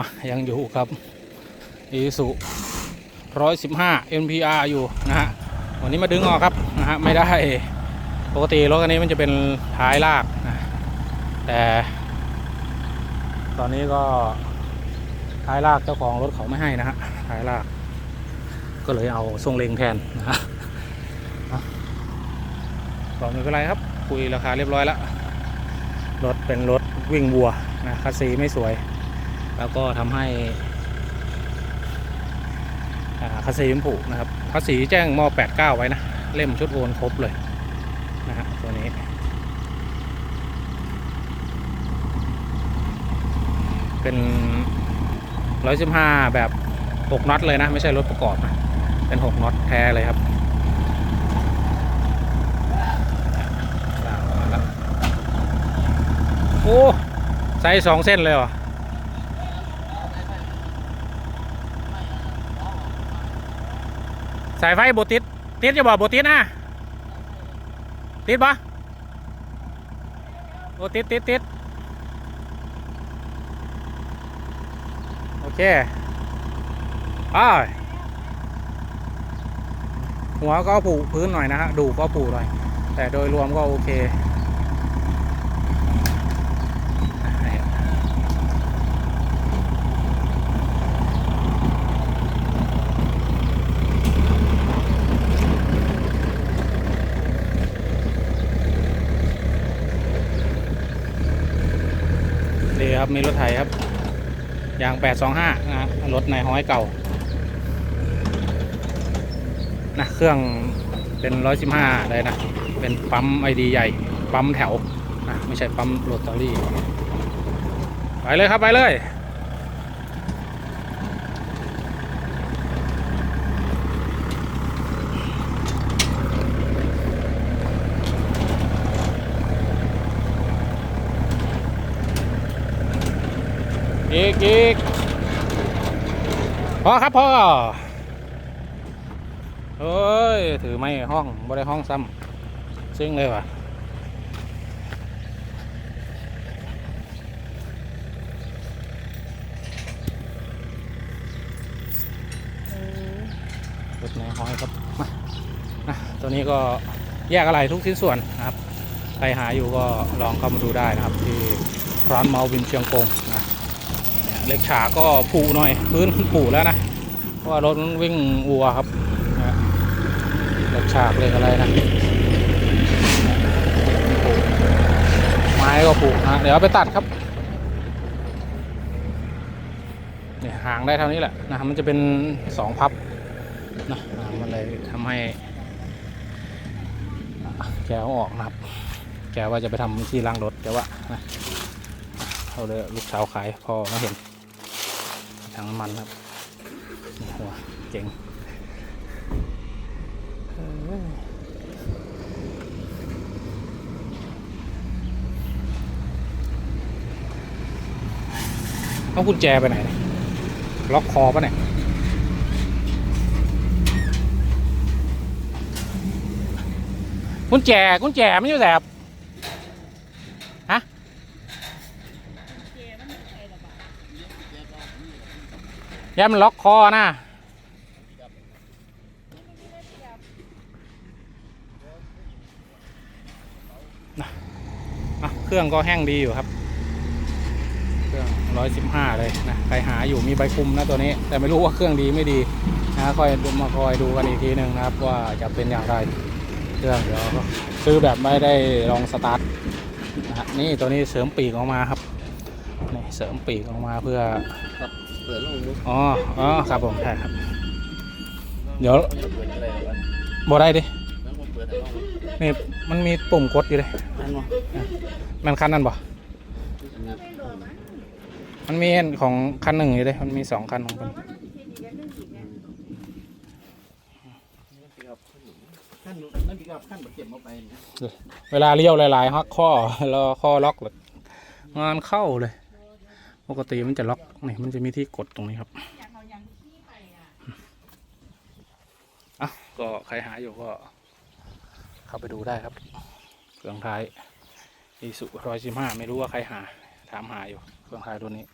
มายังอยู่ครับอีสุร้อยสิบห้า NPR อยู่นะฮะวันนี้มาดึงออกครับนะฮะไม่ได้ปกติรถคันนี้มันจะเป็นท้ายลากนะแต่ ตอนนี้ก็ท้ายลากเจ้าของรถเขาไม่ให้นะฮะท้ายลาก ก็เลยเอาทรงเลงแทนนะฮะอะก็ไม่เป็นไรครับ คุยราคาเรียบร้อยแล้วรถเป็นรถวิ่งวัวนะคัสซีไม่สวย แล้วก็ทำให้อ่าคัสซีมนผุนะครับคัสซีแจ้งม89 ไว้นะ เล่มชุดโอนครบเลยนะฮะตัวนี้เป็น 115 แบบ 6น็อตเลยนะ ไม่ใช่รถประกอบนะ เป็น 6น็อตแท้เลยครับ โอ้ไซส์สองเส้นเลยเหรอ สายไฟบติดติดจะบอกบติดนะติดปะโอติดติดติดโอเคไปหัวก็ผูพื้นหน่อยนะฮะดูก็ผูหน่อย แต่โดยรวมก็โอเค ครับ มีรถไถครับ ยาง 825 นะฮะรถในห้อยเก่า นะ เครื่องเป็น 115 เลยนะ เป็นปั๊มไอดีใหญ่ ปั๊มแถวนะไม่ใช่ปั๊มโรตารี่ ไปเลยครับ ไปเลย อีกอีกพอครับพ่อเฮ้ย ถือไม่ห้องบ่ได้ห้องซ้ำซึ้งเลยว่ะรถในห้อยครับมานะตัวนี้ก็แยกอะไรทุกชิ้นส่วนนะครับ ใครหาอยู่ก็ลองเข้ามาดูได้นะครับ ที่ร้านเมาวินเชียงกงนะ เหล็กฉาก็ผุหน่อย พื้นผุแล้วนะเพราะว่ารถมันวิ่งวัวครับเหล็กฉากเหล็กอะไรนะผุไม้ก็ผุนะเดี๋ยวไปตัดครับเนี่ยหางได้เท่านี้แหละนะมันจะเป็นสองพับนะมันเลยทำให้แกเอาออกนะครับแกว่าจะไปทำที่ล้างรถแต่ว่านะเอาเลยลูกสาวขายพอมาเห็น ถังน้ำมันครับนี่หัวเจ๋งเอ้อากุญแจไปไหน ล็อกคอปะเนี่ยกุญแจกุญแจไม่อยู่แสบ อย่ามันล็อกคอนะนะอะเครื่องก็แห้งดีอยู่ครับ เครื่องร้อยสิบห้าเลยนะใครหาอยู่มีใบคุมนะตัวนี้ แต่ไม่รู้ว่าเครื่องดีไม่ดีนะคอยมาคอยดูกันอีกทีหนึ่งนะครับ ว่าจะเป็นอย่างไรเครื่องเดี๋ยวก็ซื้อแบบไม่ได้ลองสตาร์ทนะนี่ตัวนี้เสริมปีกออกมาครับนี่เสริมปีกออกมาเพื่อ เปิดลงดูอ๋อ อ๋อ ครับผมใช่ครับ เดี๋ยวเปิดอะไรวะบ่ได้ดิแล้วผมเปิดแต่ลงนี่มันมีปุ่มกดอยู่เลยนั่นวะมันคันนั้นบ่มันมีของคันหนึ่งอยู่เลยมันมีสองคันของมันขั้นนั่นพี่กับขั้นแบบเก็บมาไปนะเวลาเลี้ยวหลายๆฮักข้อแล้วข้อล็อกเลยงานเข้าเลย ปกติมันจะล็อกนี่มันจะมีที่กดตรงนี้ครับอะก็ใครหาอยู่ก็ เข้าไปดูได้ครับเครื่องท้ายอีสุร้อยสิบห้าไม่รู้ว่าใครหา ถามหาอยู่เครื่องท้ายตัวนี้